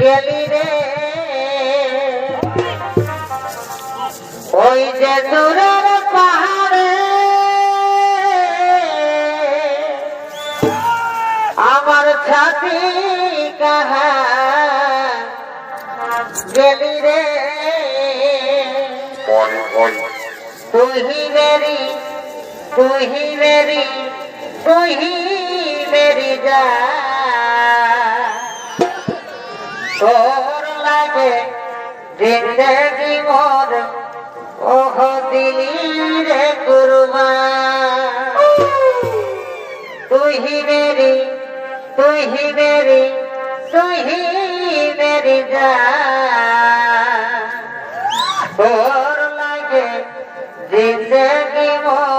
গেলি রে? ওই যে দূরের পাহাড়ে আমার ছাতি কাহা গেলি রে? তুহি মেরি তুহি মেরি তুহি ফেরি যা। তোর লাগে জিন্দগি মোর ওহ, দিলি রে কুরমা। তুই মেরি তুই মেরি তুই মেরি যা। তোর লাগে জিন্দগি মোর